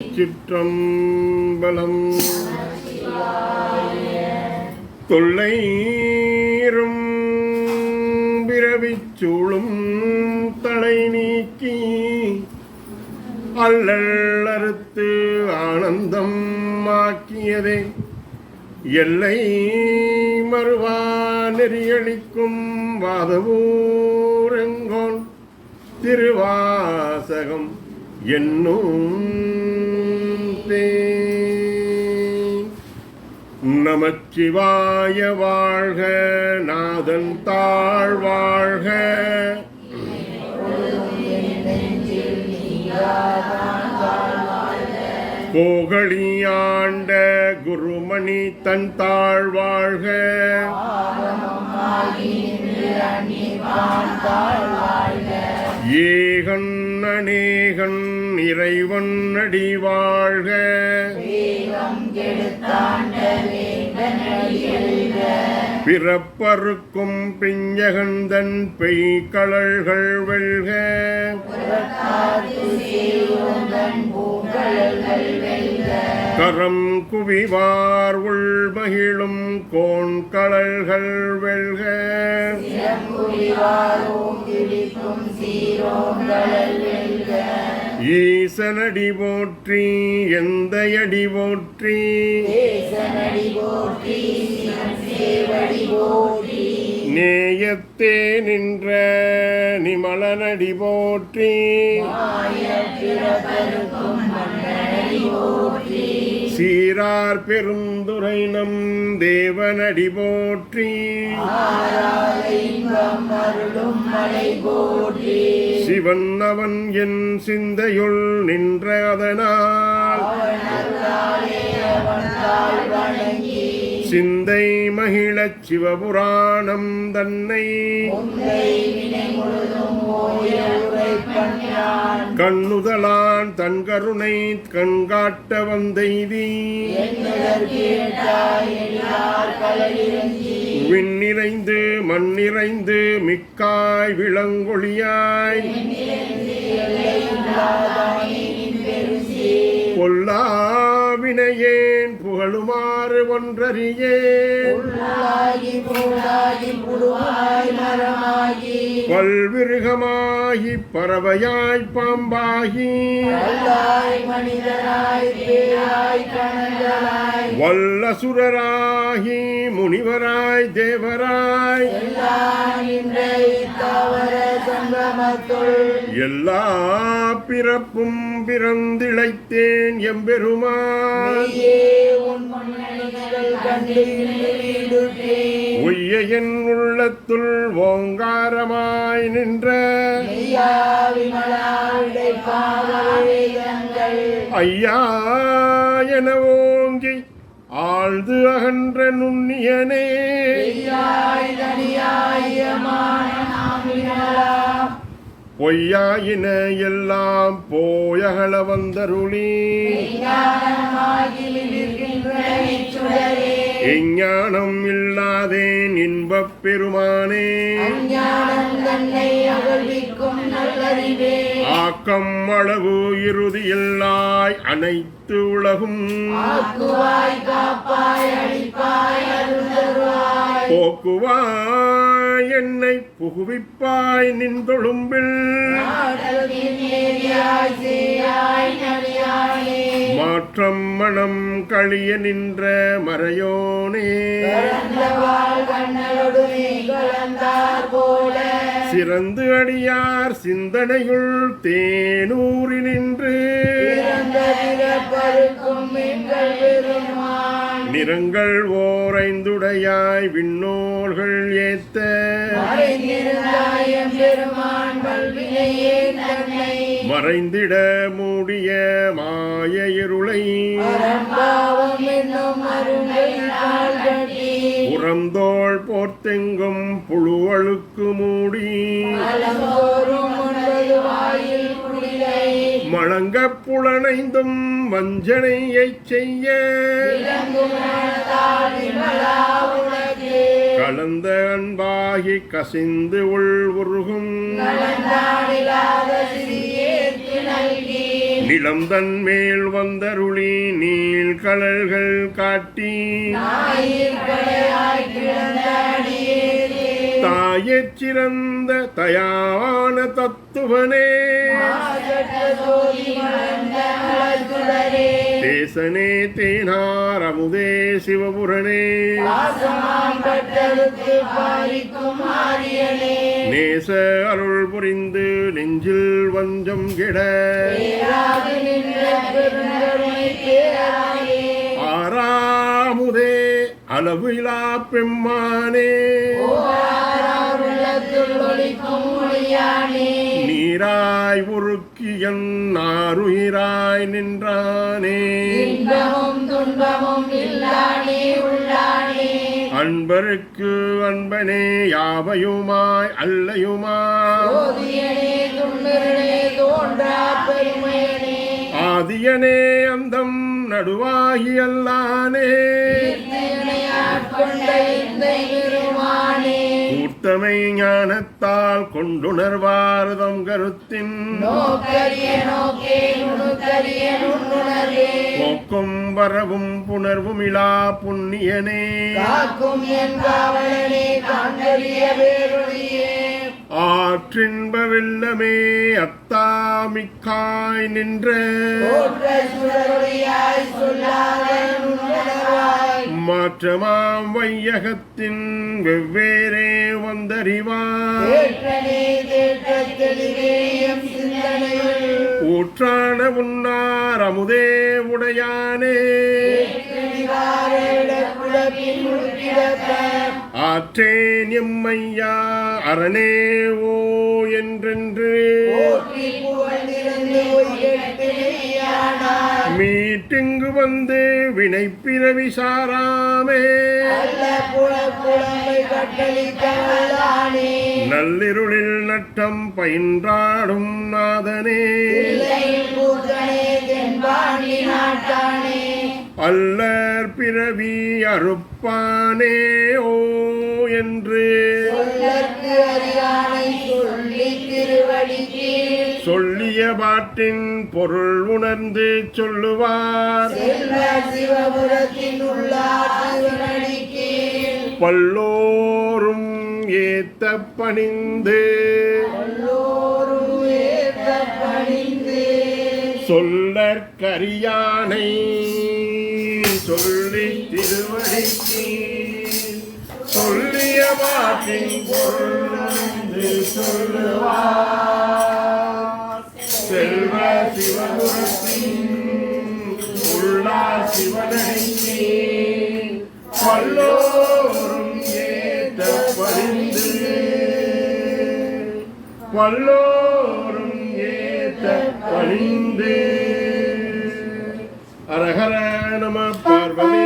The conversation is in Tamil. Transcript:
சிற்றம்பலம். தொல்லைரும் பிறவிச் சூழும் தலை நீக்கி அல்லறுத்து ஆனந்தம் ஆக்கியதே. எல்லை மறுவா நெறியளிக்கும் வாதவூரெங்கோன் திருவாசகம் என்னும் தேன். நமச்சிவாய வாழ்க நாதன் தாழ்வாழ்க வாழ்க குருமணி தன் தாழ்வாழ்க ஏகன் அநேகன் இறைவன் அடி வாழ்க. பிறப்பறுக்கும் பிஞ்சகந்தன் பெய்கழல்கள் வெல்க. கரம் குவிவார் உள் மகிழும் கோன் கடல்கள் வெல்க. ஈசனடி போற்றி எந்த அடி போற்றி நேயத்தே நின்ற நிமலனடி போற்றி. சீரார் பெருந்துரை நம் தேவனடி போற்றி. இவன் அவன் என் சிந்தையுள் நின்ற அதனால் சிந்தை மகிழச் சிவபுராணம் தன்னை கண்ணுதலான் தன் கருணை கண்காட்ட வந்தெய்தி. விண்ணிறைந்து மண்ணிறைந்து மிக்காய் விளங்கொழியாய் பொல்லாவினையேன் புகழுமாறு ஒன்றறியே மரமாய் பல்விருகமாகி பறவையாய் பாம்பாகி. வல்லசுரராகி முனிவராய் தேவராய். எல்லா பிறப்பும் பிறந்திழைத்தேன் எம்பெருமான். உய்ய என் உள்ளத்துள் ஓங்காரமா ஓங்காரமாய் நின்ற ஐயா என ஓங்கி ஆழ்ந்து அகன்ற நுண்ணியனே. பொய்யாயின எல்லாம் போயகல வந்தருளி. எஞ்ஞானம் இல்லாதேன் இன்பப் பெருமானே. ஆக்கம் அளவு இறுதியில்லாய் அனைத்து உலகும். போக்குவாய் என்னை புகுவிப்பாய் நின்றொழும்பில். மாற்றம் மனம் கழிய நின்ற மறையோனே. சிறந்து அடியார் சிந்தனையுள் தேனூரி நின்று. நிறங்கள் ஓரைந்துடையாய் விண்ணோர்கள் ஏத்த. மறைந்திட மூடிய மாய இருளை புறந்தோள் போர்த்தெங்கும் புழுவழுக்கு மூடி. மணங்க புலனைந்தும் வஞ்சனையைச் செய்ய. கலந்த அன்பாகி கசிந்து உள் உருகும். நிலம் தன் மேல் வந்தருளி நீள் கடல்கள் காட்டி. மாயச்சிறந்த தயான தத்துவனே. தேசனே தேனாரமுதே சிவபுரணே. நேச அருள் புரிந்து நெஞ்சில் வஞ்சம் கிட. பேராது நின்ற பெருங்கருணை ஆறாமுதே அளவிலா பெம்மானே. நீராய் உருக்கியன் நாருயிராய் நின்றானே. இன்பமும் துன்பமும் இல்லானே உள்ளானே. அன்பருக்கு அன்பனே யாவையுமாய் அல்லையுமா? ஜோதியனே துண்டரனே தோன்றா பெருமையனே ஆதியனே அந்தம் நடுவாகி அல்லானே கூர்த்தமை ஞானத்தால் கொண்டுணர்வாரதம் கருத்தின். போக்கும் வரவும் புணர்வும் இலா புண்ணியனே. ஆற்றின்ப வெள்ளமே அத்தாமிக்காய் நின்ற. மாற்றமாம் வையகத்தின் வெவ்வேறே வந்தறிவார். ஊற்றான உன்னார் அமுதே உடையானே. ஆற்றேன் எம்மையா அரணே ஓ என்றென்று. மீட்டிங்கு வந்து சாராமே புலமை கட்டளிக்க வல்லானே நள்ளிருளில் நட்டம் பயின்றாடும் நாதனே. அல்லர் பிறவி அறுப்பானே ஓ என்று. சொல்லி திருவடி பாட்டின் பொருள் உணர்ந்து சொல்லுவார். பல்லோரும் ஏத்த பணிந்து சொல்லற்கரியானை சொல்லி திருவடிக்கு சொல்லிய பாட்டின் பொருள் உணர்ந்து சொல்லுவார். செல்வ சிவகுரத்தின் உள்ளா சிவனடிக்கு பல்லோரும் ஏத்த பரிந்து. பல்லோரும் ஏத்த பரிந்து. அரஹர நம பார்வதி.